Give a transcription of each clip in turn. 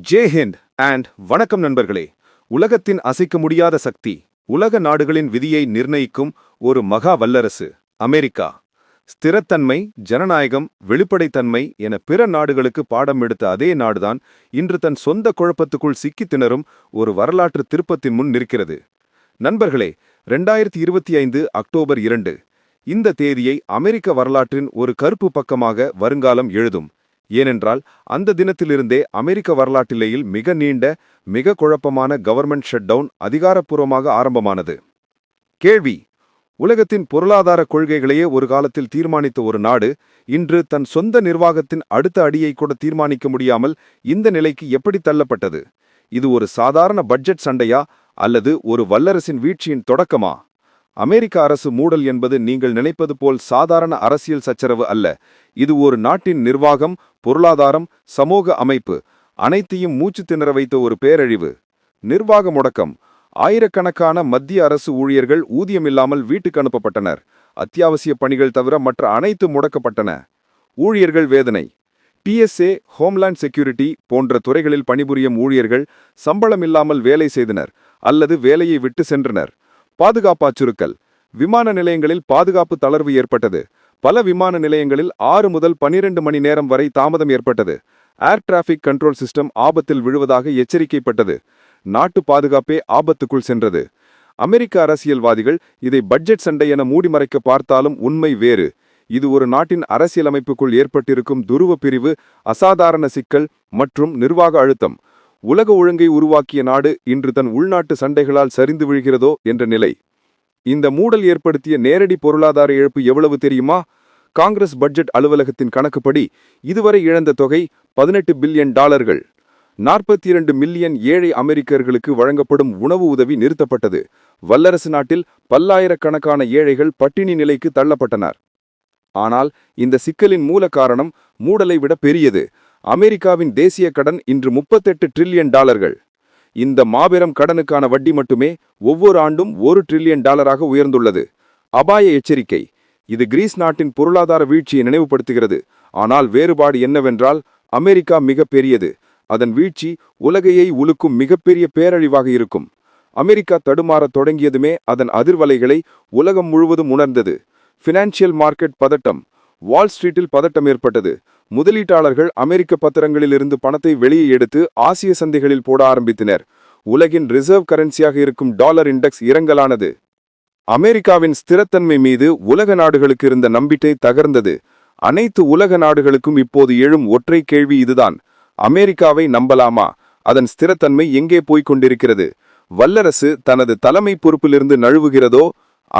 J Hind and வணக்கம் நண்பர்களே. உலகத்தின் அசைக்க முடியாத சக்தி உலக நாடுகளின் விதியை நிர்ணயிக்கும் ஒரு மகா வல்லரசு அமெரிக்கா. ஸ்திரத்தன்மை ஜனநாயகம் வெளிப்படைத்தன்மை என பிற நாடுகளுக்கு பாடம் எடுத்த அதே நாடுதான் இன்று தன் சொந்த குழப்பத்துக்குள் சிக்கித் திணறும் ஒரு வரலாற்று திருப்பத்தின் முன் நிற்கிறது. நண்பர்களே ரெண்டாயிரத்தி இருபத்தி ஐந்து அக்டோபர் இரண்டு இந்த தேதியை அமெரிக்க வரலாற்றின் ஒரு கருப்பு பக்கமாக வருங்காலம் எழுதும். ஏனென்றால் அந்த தினத்திலிருந்தே அமெரிக்க வரலாற்றிலேயில் மிக நீண்ட மிக குழப்பமான கவர்மெண்ட் ஷட்டவுன் அதிகாரப்பூர்வமாக ஆரம்பமானது. கேள்வி உலகத்தின் பொருளாதார கொள்கைகளையே ஒரு காலத்தில் தீர்மானித்த ஒரு நாடு இன்று தன் சொந்த நிர்வாகத்தின் அடுத்த அடியை கூட தீர்மானிக்க முடியாமல் இந்த நிலைக்கு எப்படி தள்ளப்பட்டது? இது ஒரு சாதாரண பட்ஜெட் சண்டையா அல்லது ஒரு வல்லரசின் வீழ்ச்சியின் தொடக்கமா? அமெரிக்க அரசு மூடல் என்பது நீங்கள் நினைப்பது போல் சாதாரண அரசியல் சச்சரவு அல்ல. இது ஒரு நாட்டின் நிர்வாகம் பொருளாதாரம் சமூக அமைப்பு. அனைத்தையும் மூச்சு திணற வைத்த ஒரு பேரழிவு. நிர்வாக முடக்கம். ஆயிரக்கணக்கான மத்திய அரசு ஊழியர்கள் ஊதியமில்லாமல் வீட்டுக்கு அனுப்பப்பட்டனர். அத்தியாவசிய பணிகள் தவிர மற்ற அனைத்து முடக்கப்பட்டன. ஊழியர்கள் வேதனை. பிஎஸ்ஏ ஹோம்லேண்ட் செக்யூரிட்டி போன்ற துறைகளில் பணிபுரியும் ஊழியர்கள் சம்பளம் இல்லாமல் வேலை செய்தனர் அல்லது வேலையை விட்டு சென்றனர். பாதுகாப்பு அச்சுறுத்தல் விமான நிலையங்களில் பாதுகாப்பு தளர்வு ஏற்பட்டது. பல விமான நிலையங்களில் ஆறு முதல் பனிரெண்டு மணி நேரம் வரை தாமதம் ஏற்பட்டது. ஏர் டிராஃபிக் கண்ட்ரோல் சிஸ்டம் ஆபத்தில் விழுவதாக எச்சரிக்கைப்பட்டது. நாட்டு பாதுகாப்பே ஆபத்துக்குள் சென்றது. அமெரிக்க அரசியல்வாதிகள் இதை பட்ஜெட் சண்டை என மூடி மறைக்க பார்த்தாலும் உண்மை வேறு. இது ஒரு நாட்டின் அரசியலமைப்புக்குள் ஏற்பட்டிருக்கும் துருவ பிரிவு அசாதாரண சிக்கல் மற்றும் நிர்வாக அழுத்தம். உலக ஒழுங்கை உருவாக்கிய நாடு இன்று தன் உள்நாட்டு சண்டைகளால் சரிந்து விழுகிறதோ என்ற நிலை. இந்த மூடல் ஏற்படுத்திய நேரடி பொருளாதார இழப்பு எவ்வளவு தெரியுமா? காங்கிரஸ் பட்ஜெட் அலுவலகத்தின் கணக்குப்படி இதுவரை இழந்த தொகை பதினெட்டு பில்லியன் டாலர்கள். நாற்பத்தி இரண்டு மில்லியன் ஏழை அமெரிக்கர்களுக்கு வழங்கப்படும் உணவு உதவி நிறுத்தப்பட்டது. வல்லரசு நாட்டில் பல்லாயிரக்கணக்கான ஏழைகள் பட்டினி நிலைக்கு தள்ளப்பட்டனர். ஆனால் இந்த சிக்கலின் மூல காரணம் மூடலை விட பெரியது. அமெரிக்காவின் தேசிய கடன் இன்று முப்பத்தெட்டு ட்ரில்லியன் டாலர்கள். இந்த மாபெரும் கடனுக்கான வட்டி மட்டுமே ஒவ்வொரு ஆண்டும் ஒரு ட்ரில்லியன் டாலராக உயர்ந்துள்ளது. அபாய எச்சரிக்கை. இது கிரீஸ் நாட்டின் பொருளாதார வீழ்ச்சியை நினைவுபடுத்துகிறது. ஆனால் வேறுபாடு என்னவென்றால் அமெரிக்கா மிக பெரியது அதன் வீழ்ச்சி உலகையை உலுக்கும் மிகப்பெரிய பேரழிவாக இருக்கும். அமெரிக்கா தடுமாறத் தொடங்கியதுமே அதன் அதிர்வலைகளை உலகம் முழுவதும் உணர்ந்தது. ஃபினான்ஷியல் மார்க்கெட் பதட்டம். வால் ஸ்ட்ரீட்டில் பதட்டம் ஏற்பட்டது. முதலீட்டாளர்கள் அமெரிக்க பத்திரங்களிலிருந்து பணத்தை வெளியே எடுத்து ஆசிய சந்தைகளில் போட ஆரம்பித்தனர். உலகின் ரிசர்வ் கரன்சியாக இருக்கும் டாலர் இண்டெக்ஸ் இரங்கலானது. அமெரிக்காவின் ஸ்திரத்தன்மை மீது உலக நாடுகளுக்கு இருந்த நம்பிக்கை தகர்ந்தது. அனைத்து உலக நாடுகளுக்கும் இப்போது எழும் ஒற்றை கேள்வி இதுதான். அமெரிக்காவை நம்பலாமா? அதன் ஸ்திரத்தன்மை எங்கே போய்க் கொண்டிருக்கிறது? வல்லரசு தனது தலைமை பொறுப்பிலிருந்து நழுவுகிறதோ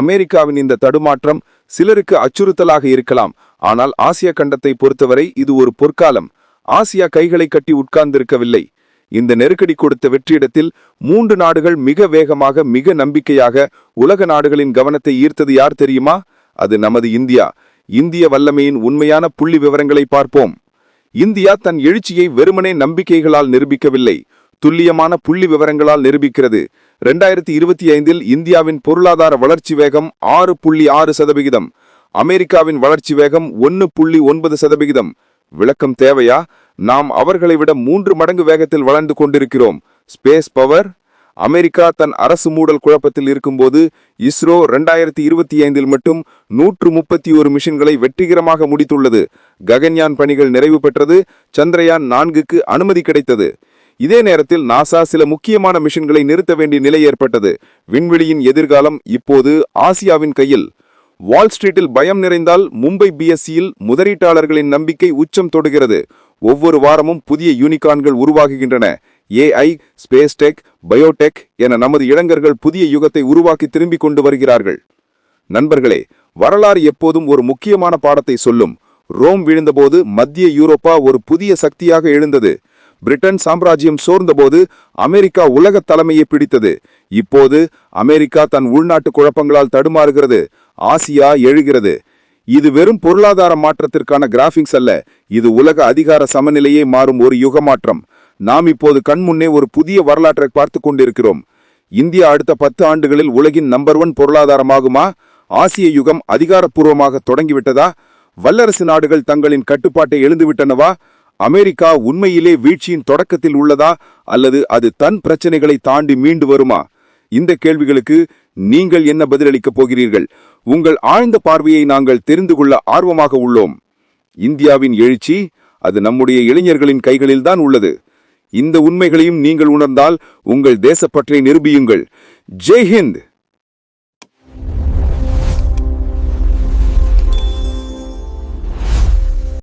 அமெரிக்காவின் இந்த தடுமாற்றம் சிலருக்கு அச்சுறுத்தலாக இருக்கலாம். ஆனால் ஆசிய கண்டத்தை பொறுத்தவரை இது ஒரு பொற்காலம். ஆசியா கைகளை கட்டி உட்கார்ந்திருக்கவில்லை. இந்த நெருக்கடி கொடுத்த வெற்றியிடத்தில் மூன்று நாடுகள் மிக வேகமாக மிக நம்பிக்கையாக உலக நாடுகளின் கவனத்தை ஈர்த்தது யார் தெரியுமா? அது நமது இந்தியா. இந்திய வல்லமையின் உண்மையான புள்ளி விவரங்களை பார்ப்போம். இந்தியா தன் எழுச்சியை வெறுமனே நம்பிக்கைகளால் நிரூபிக்கவில்லை. துல்லியமான புள்ளி விவரங்களால் நிரூபிக்கிறது. ரெண்டாயிரத்தி இருபத்தி ஐந்தில் இந்தியாவின் பொருளாதார வளர்ச்சி வேகம் ஆறு புள்ளி ஆறு சதவிகிதம். அமெரிக்காவின் வளர்ச்சி வேகம் ஒன்னு புள்ளி ஒன்பது சதவிகிதம். விளக்கம் தேவையா? நாம் அவர்களை விட மூன்று மடங்கு வேகத்தில் வளர்ந்து கொண்டிருக்கிறோம். Space power. அமெரிக்கா தன் அரசு மூடல் குழப்பத்தில் இருக்கும்போது இஸ்ரோ ரெண்டாயிரத்தி இருபத்தி ஐந்தில் மட்டும் நூற்று முப்பத்தி ஒரு மிஷின்களை வெற்றிகரமாக முடித்துள்ளது. ககன்யான் பணிகள் நிறைவு பெற்றது. சந்திரயான் நான்குக்கு அனுமதி கிடைத்தது. இதே நேரத்தில் நாசா சில முக்கியமான மிஷின்களை நிறுத்த வேண்டிய நிலை ஏற்பட்டது. விண்வெளியின் எதிர்காலம் இப்போது ஆசியாவின் கையில். வால் ஸ்ட்ரீட்டில் பயம் நிறைந்தால் மும்பை பிஎஸ்சியில் முதலீட்டாளர்களின் நம்பிக்கை உச்சம் தொடுகிறது. ஒவ்வொரு வாரமும் புதிய யூனிகான்கள் உருவாகுகின்றன. ஏஐ ஸ்பேஸ் டெக் பயோடெக் என நமது இளைஞர்கள் புதிய யுகத்தை உருவாக்கி திரும்பிக் கொண்டு வருகிறார்கள். நண்பர்களே வரலாறு எப்போதும் ஒரு முக்கியமான பாடத்தை சொல்லும். ரோம் விழுந்தபோது மத்திய யூரோப்பா ஒரு புதிய சக்தியாக எழுந்தது. பிரிட்டன் சாம்ராஜ்யம் சோர்ந்தபோது அமெரிக்கா உலக தலைமையை பிடித்தது. இப்போது அமெரிக்கா தன் உள்நாட்டு குழப்பங்களால் தடுமாறுகிறது. ஆசியா எழுகிறது. இது வெறும் பொருளாதார மாற்றத்திற்கான கிராஃபிங்ஸ் அல்ல. இது உலக அதிகார சமநிலையே மாறும் ஒரு யுக மாற்றம் நாம் இப்போது கண்முன்னே ஒரு புதிய வரலாற்றை பார்த்து கொண்டிருக்கிறோம். இந்தியா அடுத்த பத்து ஆண்டுகளில் உலகின் நம்பர் ஒன் பொருளாதாரமாகுமா? ஆசிய யுகம் அதிகாரப்பூர்வமாக தொடங்கிவிட்டதா? வல்லரசு நாடுகள் தங்களின் கட்டுப்பாட்டை எழுந்துவிட்டனவா? அமெரிக்கா உண்மையிலே வீழ்ச்சியின் தொடக்கத்தில் உள்ளதா? அல்லது அது தன் பிரச்சனைகளை தாண்டி மீண்டு வருமா? இந்த கேள்விகளுக்கு நீங்கள் என்ன பதிலளிக்கப் போகிறீர்கள்? உங்கள் ஆழ்ந்த பார்வையை நாங்கள் தெரிந்து கொள்ள ஆர்வமாக உள்ளோம். இந்தியாவின் எழுச்சி அது நம்முடைய இளைஞர்களின் கைகளில்தான் உள்ளது. இந்த உண்மைகளையும் நீங்கள் உணர்ந்தால் உங்கள் தேசப்பற்றை நிரூபியுங்கள். ஜெய்ஹிந்த்